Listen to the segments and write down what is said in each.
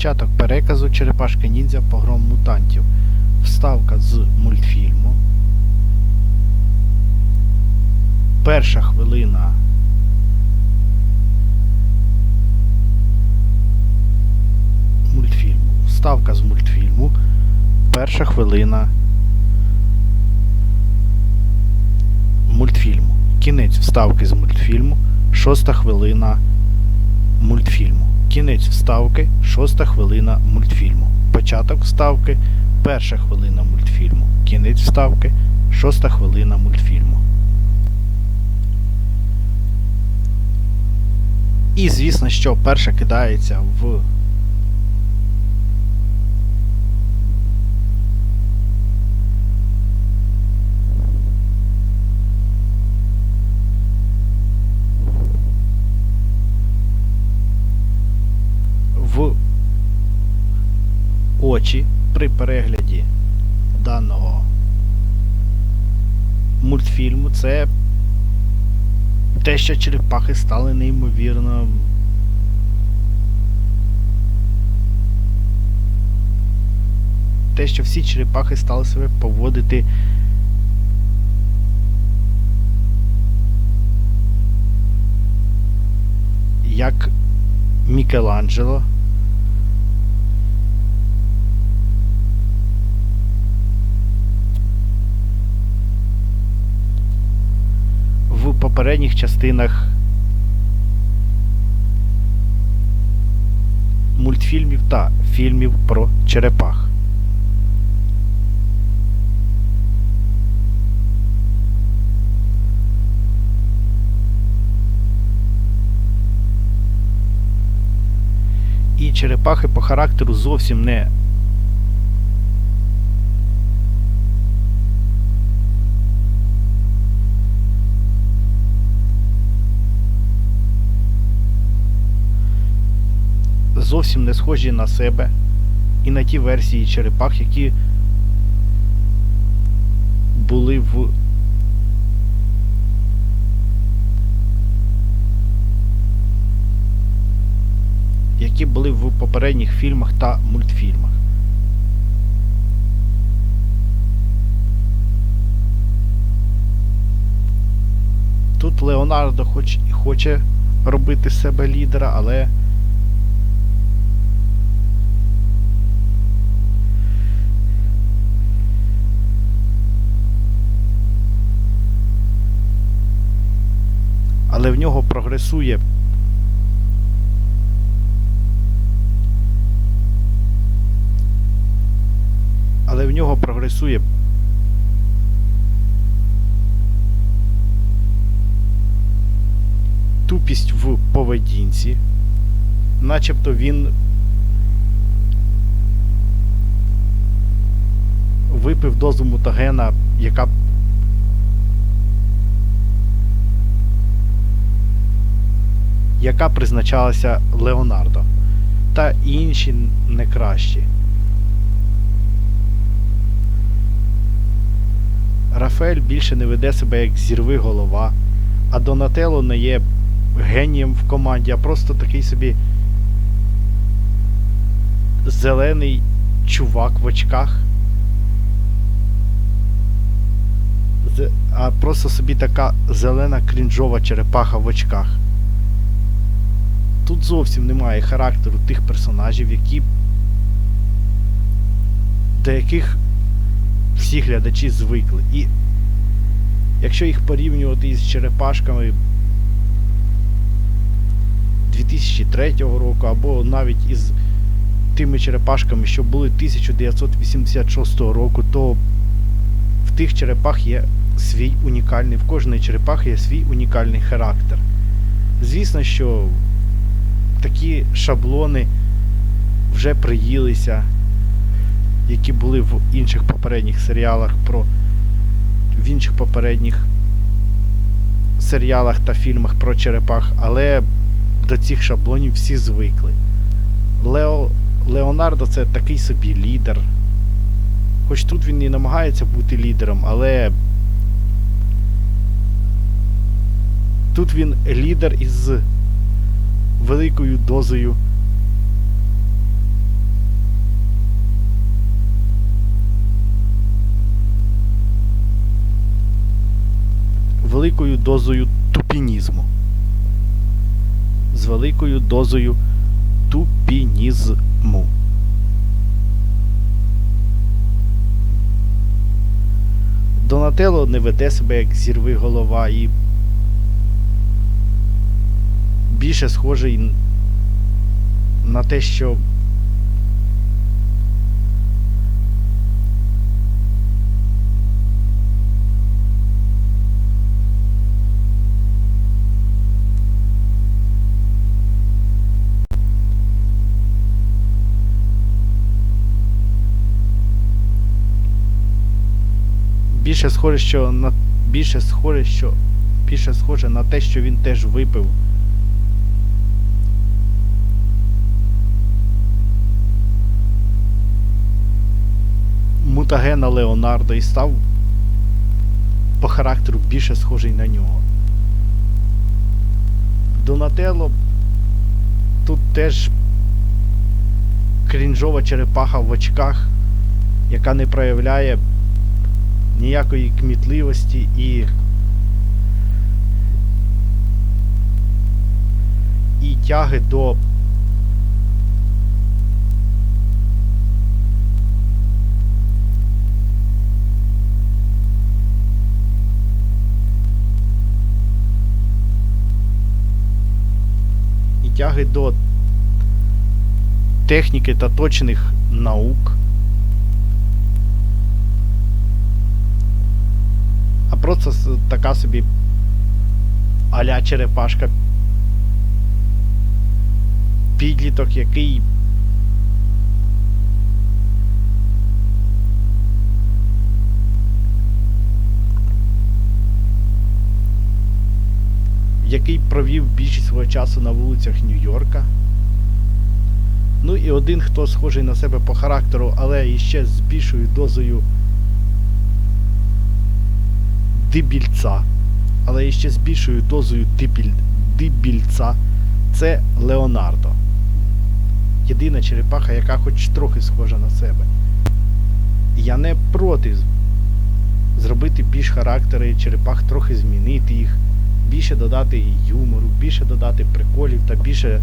Початок переказу Черепашки Ніндзя Погром мутантів. Вставка з мультфільму. Перша хвилина. Мультфільму. Вставка з мультфільму. Перша хвилина. Мультфільму. Кінець вставки з мультфільму. Шоста хвилина мультфільму. Кінець вставки, шоста хвилина мультфільму. Початок вставки, перша хвилина мультфільму. Кінець вставки, шоста хвилина мультфільму. І звісно, що перша кидається в очі при перегляді даного мультфільму це те, що черепахи стали неймовірно. Те, що всі черепахи стали себе поводити як Мікеланджело. В попередніх частинах мультфільмів та фільмів про черепах. І черепахи по характеру зовсім не зовсім не схожі на себе і на ті версії черепах, які були в які були в попередніх фільмах та мультфільмах. Тут Леонардо хоч і хоче робити себе лідера, але але в нього прогресує. Але в нього прогресує. Тупість в поведінці. Начебто він випив дозу мутагена, яка яка призначалася Леонардо, та інші не кращі. Рафаель більше не веде себе як зірви голова, а Донателло не є генієм в команді, а просто такий собі зелений чувак в очках. А просто собі така зелена крінжова черепаха в очках тут зовсім немає характеру тих персонажів, які до яких всі глядачі звикли. І якщо їх порівнювати із черепашками 2003 року, або навіть із тими черепашками, що були 1986 року, то в тих черепах є свій унікальний, в кожної черепахи є свій унікальний характер. Звісно, що такі шаблони вже приїлися, які були в інших попередніх серіалах про в інших попередніх серіалах та фільмах про черепах, але до цих шаблонів всі звикли. Лео, Леонардо це такий собі лідер. Хоч тут він і намагається бути лідером, але тут він лідер із великою дозою. Великою дозою тупінізму. З великою дозою тупінізму. Донателло не веде себе як зірви голова і більше схожий на те, що більше схоже, що на більше схоже, що більше схоже на те, що він теж випив. Мутагена Леонардо і став по характеру більше схожий на нього. Донателло тут теж крінжова черепаха в очках, яка не проявляє ніякої кмітливості і. І тяги до тяги до техніки та точних наук. а просто така собі аля черепашка. Підліток, який. Який провів більшість свого часу на вулицях Нью-Йорка. Ну і один, хто схожий на себе по характеру, але іще з більшою дозою дибільця, але іще з більшою дозою дибіль, дибільця, це Леонардо. Єдина черепаха, яка хоч трохи схожа на себе. Я не проти зробити більш характери черепах, трохи змінити їх, більше додати юмору, більше додати приколів та більше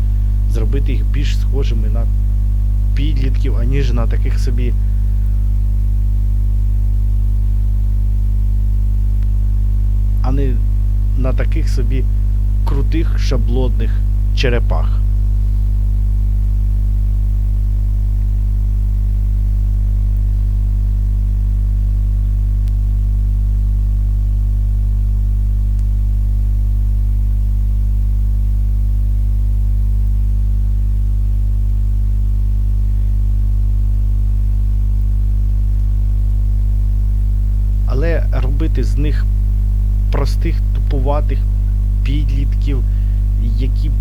зробити їх більш схожими на підлітків, аніж на таких собі а не на таких собі крутих шаблонних черепах. Робити з них простих тупуватих підлітків, які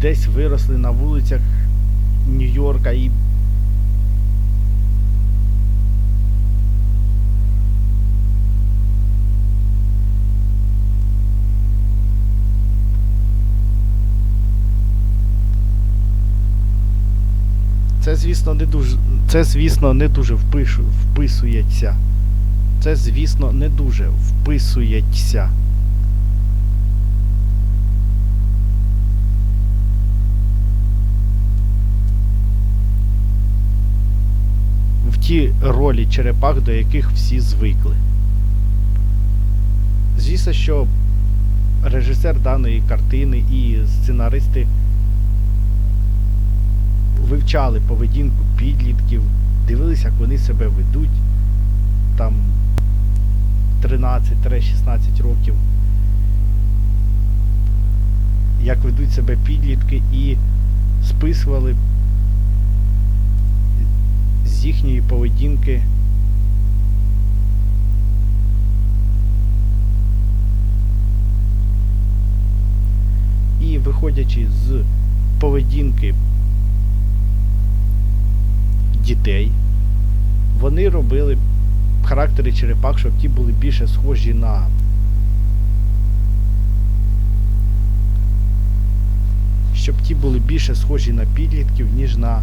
десь виросли на вулицях Нью-Йорка і Це, звісно, не дуже. Це, звісно, не дуже вписується. Це, звісно, не дуже вписується. В ті ролі черепах, до яких всі звикли. Звісно, що режисер даної картини і сценаристи вивчали поведінку підлітків, дивилися, як вони себе ведуть там 13-16 років, як ведуть себе підлітки і списували з їхньої поведінки і виходячи з поведінки дітей, вони робили характери черепах, щоб ті були більше схожі на щоб ті були більше схожі на підлітків, ніж на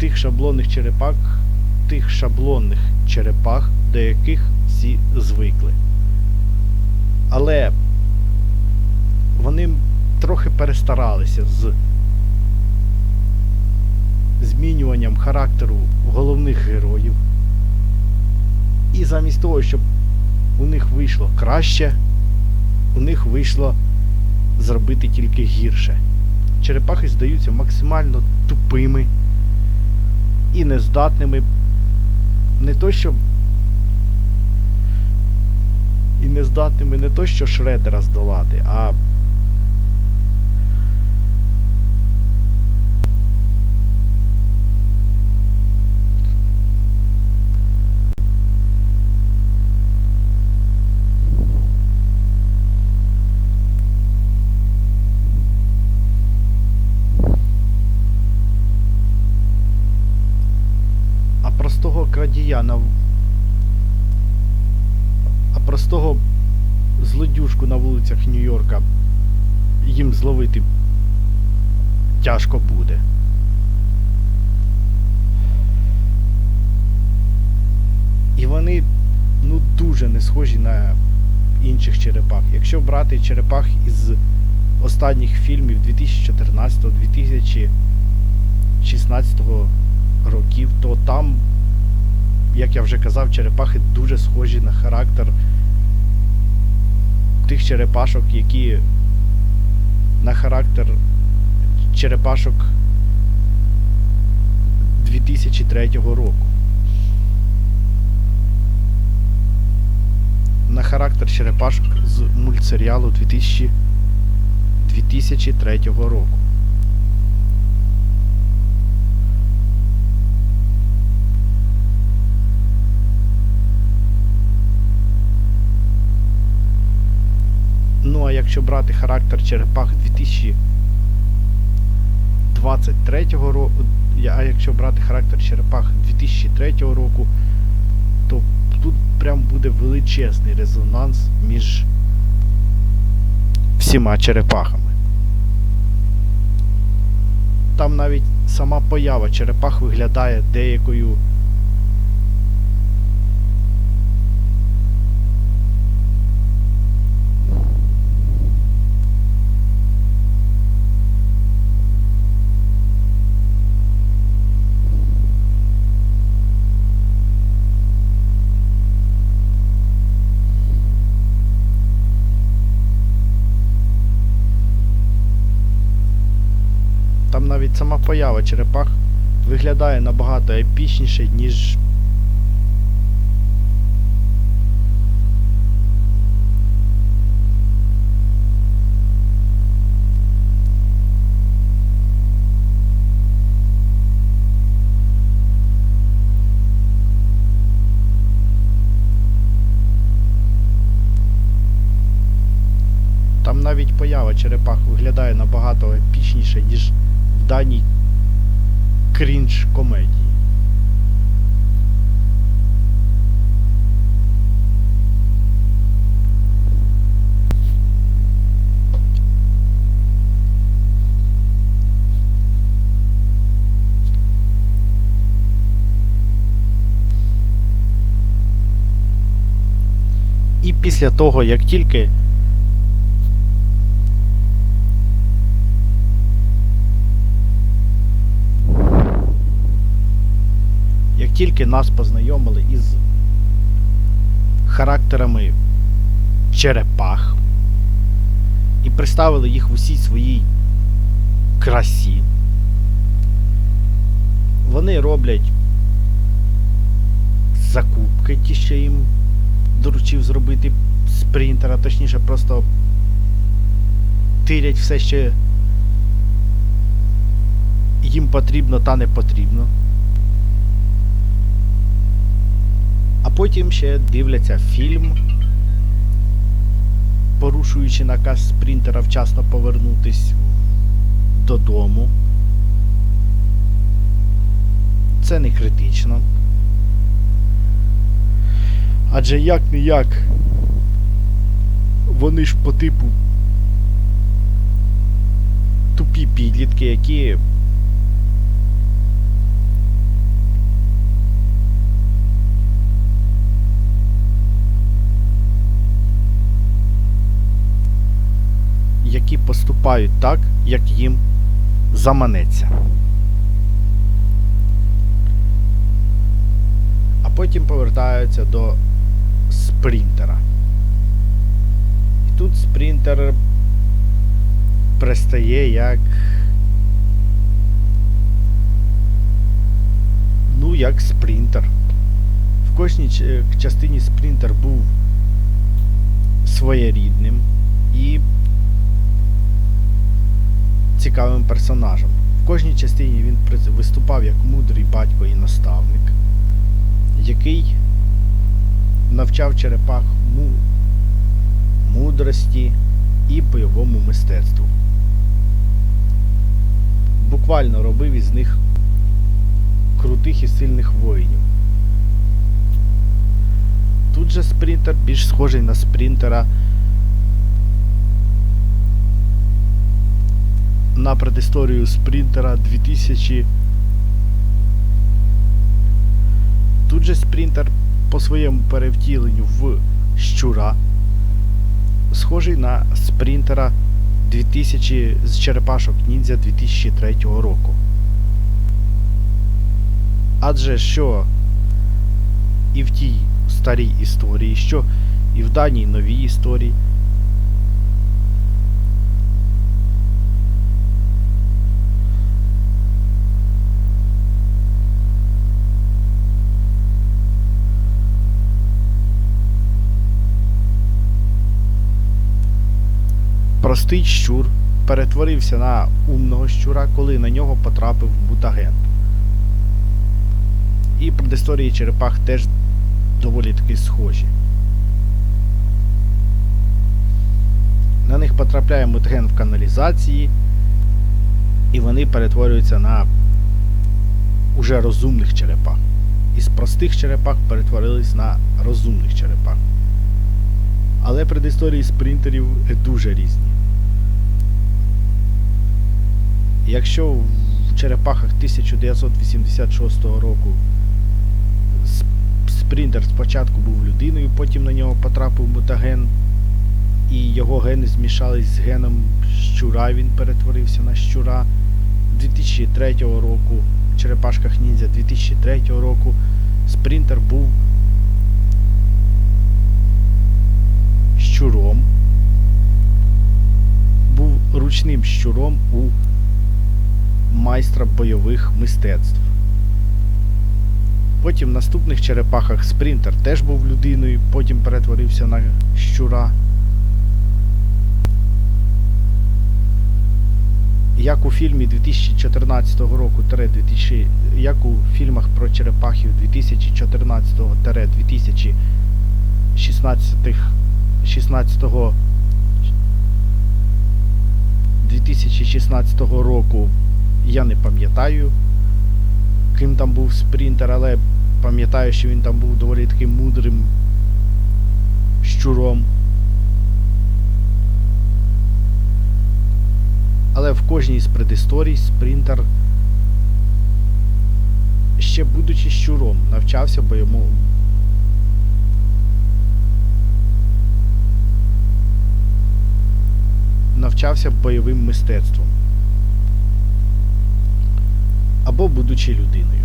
тих шаблонних черепах, тих шаблонних черепах, до яких всі звикли. Але вони трохи перестаралися з змінюванням характеру головних героїв. І замість того, щоб у них вийшло краще, у них вийшло зробити тільки гірше. Черепахи здаються максимально тупими і нездатними не то, що і нездатними не то, що Шредера здолати, а простого крадія на в- а простого злодюжку на вулицях Нью-Йорка їм зловити тяжко буде. І вони ну дуже не схожі на інших черепах. Якщо брати черепах із останніх фільмів 2014-2016 років, то там, як я вже казав, черепахи дуже схожі на характер тих черепашок, які на характер черепашок 2003 року. На характер черепашок з мультсеріалу 2000, 2003 року. Якщо брати характер черепах 2023 року, а якщо брати характер черепах 2003 року, то тут прям буде величезний резонанс між всіма черепахами. Там навіть сама поява черепах виглядає деякою Там навіть сама поява черепах виглядає набагато епічніше, ніж. Там навіть поява черепах виглядає набагато епічніше, ніж даній крінж комедії. І після того, як тільки тільки нас познайомили із характерами черепах і представили їх в усій своїй красі, вони роблять закупки, ті, що їм доручив зробити спринтера, точніше, просто тирять все, що їм потрібно та не потрібно. Потім ще дивляться фільм, порушуючи наказ спринтера вчасно повернутись додому. Це не критично. Адже як не як вони ж по типу тупі підлітки, які поступають так, як їм заманеться. А потім повертаються до спринтера. І тут спринтер пристає як. Ну, як спринтер. В кожній частині спринтер був своєрідним і цікавим персонажем. В кожній частині він виступав як мудрий батько і наставник, який навчав черепах мудрості і бойовому мистецтву. Буквально робив із них крутих і сильних воїнів. Тут же спринтер більш схожий на спринтера на предісторію спринтера 2000. Тут же спринтер по своєму перевтіленню в щура схожий на спринтера 2000 з черепашок ніндзя 2003 року. Адже що і в тій старій історії, що і в даній новій історії. Простий щур перетворився на умного щура, коли на нього потрапив мутаген. І предісторії черепах теж доволі таки схожі. На них потрапляє мутаген в каналізації, і вони перетворюються на уже розумних черепах. Із простих черепах перетворились на розумних черепах. Але предісторії спринтерів дуже різні. Якщо в черепахах 1986 року спринтер спочатку був людиною, потім на нього потрапив мутаген, і його гени змішались з геном щура, він перетворився на щура. 2003 року, в черепашках ніндзя 2003 року спринтер був щуром, був ручним щуром у майстра бойових мистецтв. Потім в наступних черепахах спринтер теж був людиною, потім перетворився на щура. Як у фільмі 2014 року 2000, як у фільмах про черепахів 2014-2016 2016 року я не пам'ятаю, ким там був спринтер, але пам'ятаю, що він там був доволі таким мудрим щуром. Але в кожній з предісторій спринтер, ще будучи щуром, навчався бойовому навчався бойовим мистецтвом або будучи людиною.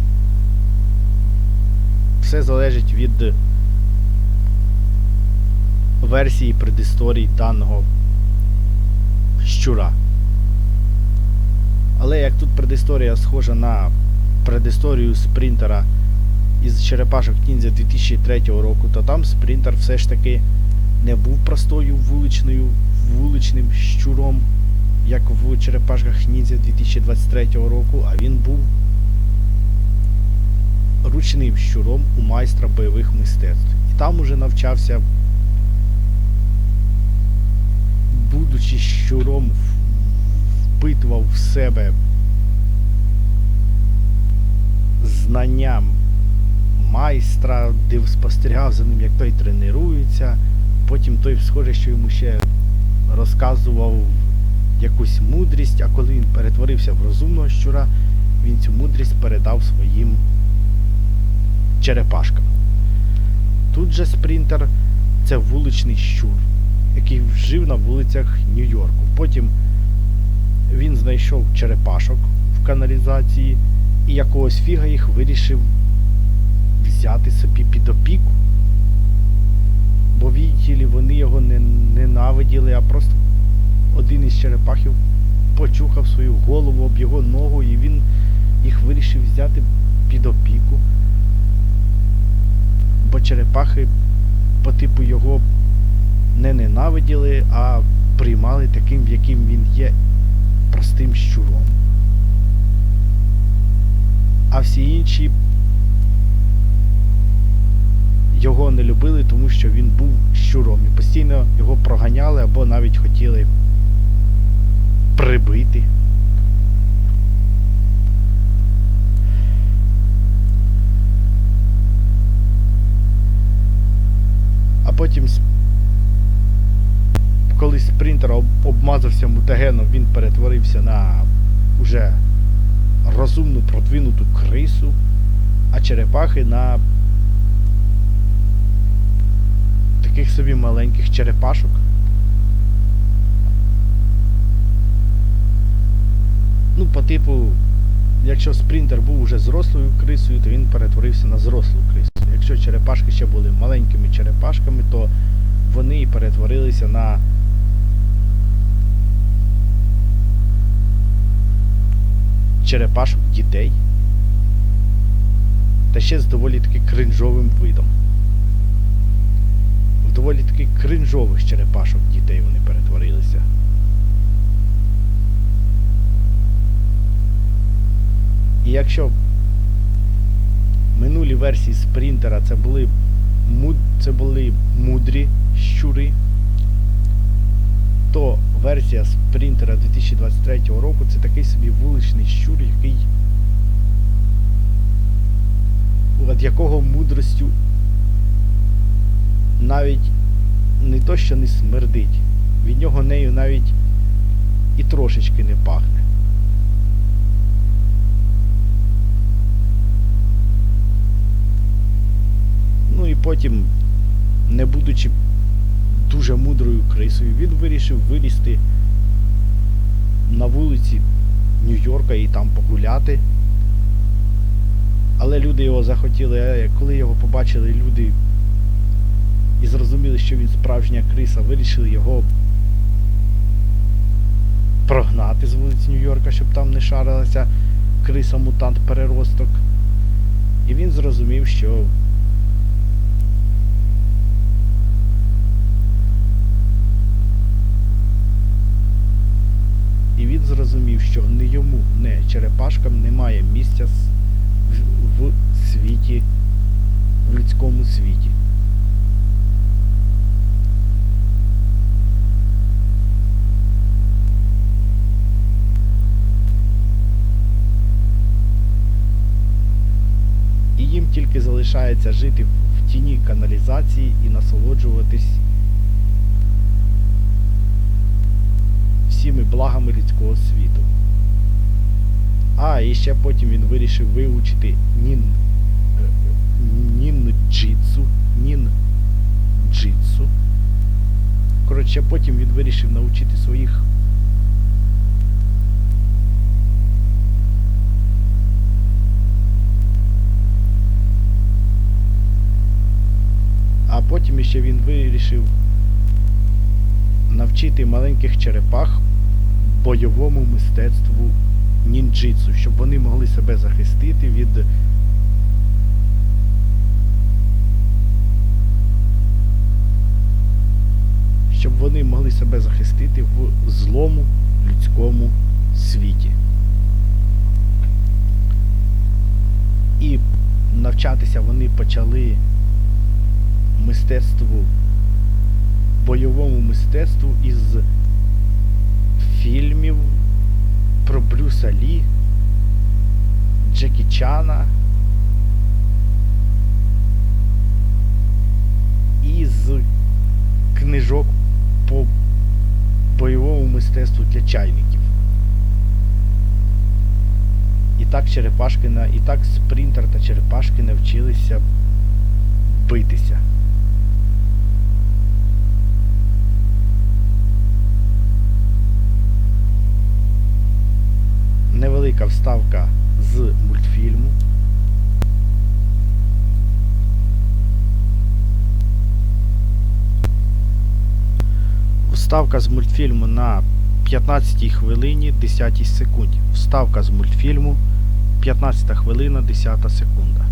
Все залежить від версії предісторій даного щура. Але як тут предісторія схожа на предісторію спринтера із черепашок Ніндзя 2003 року, то там спринтер все ж таки не був простою вуличною вуличним щуром, як в черепашках Ніндзя 2023 року, а він був ручним щуром у майстра бойових мистецтв. І там уже навчався, будучи щуром, впитував в себе знання майстра, див спостерігав за ним, як той тренується. Потім той, схоже, що йому ще розказував якусь мудрість, а коли він перетворився в розумного щура, він цю мудрість передав своїм черепашкам. Тут же спринтер це вуличний щур, який жив на вулицях Нью-Йорку. Потім він знайшов черепашок в каналізації і якогось фіга їх вирішив взяти собі під опіку. Бо відділі вони його не ненавиділи, а просто один із черепахів почухав свою голову об його ногу і він їх вирішив взяти під опіку. Бо черепахи по типу його не ненавиділи, а приймали таким, яким він є простим щуром. А всі інші його не любили, тому що він був щуром і постійно його проганяли або навіть хотіли прибити. А потім, коли спринтер обмазався мутагеном, він перетворився на уже розумну продвинуту крису, а черепахи на таких собі маленьких черепашок. По типу, якщо спринтер був уже зрослою крисою, то він перетворився на зрослу крису. Якщо черепашки ще були маленькими черепашками, то вони і перетворилися на черепашок дітей. Та ще з доволі таки кринжовим видом. В доволі таки кринжових черепашок дітей вони перетворилися. І якщо минулі версії спринтера це були це були мудрі щури, то версія спринтера 2023 року це такий собі вуличний щур, який від якого мудростю навіть не то, що не смердить, від нього нею навіть і трошечки не пахне. Потім, не будучи дуже мудрою крисою, він вирішив вилізти на вулиці Нью-Йорка і там погуляти. Але люди його захотіли, коли його побачили люди і зрозуміли, що він справжня криса, вирішили його прогнати з вулиці Нью-Йорка, щоб там не шарилася криса-мутант переросток. І він зрозумів, що він зрозумів, що не йому, не черепашкам немає місця в, світі, в людському світі. І їм тільки залишається жити в тіні каналізації і насолоджуватись всіми благами людського світу. А, і ще потім він вирішив вивчити нін. е, Нін-джитсу. Нін-джитсу. Коротше, потім він вирішив навчити своїх. А потім ще він вирішив навчити маленьких черепах бойовому мистецтву нінджитсу, щоб вони могли себе захистити від щоб вони могли себе захистити в злому людському світі. І навчатися вони почали мистецтву бойовому мистецтву із фільмів про Брюса Лі, Джекі Чана і з книжок по бойовому мистецтву для чайників. І так черепашки на, і так спринтер та черепашки навчилися битися. Велика вставка з мультфільму. Вставка з мультфільму на 15 хвилині 10 секунді. Вставка з мультфільму 15 хвилина 10 секунда.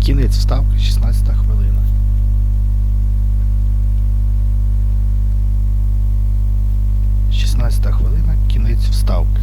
Кінець вставки 16 хвилина. Шістнадцята хвилина, кінець вставки.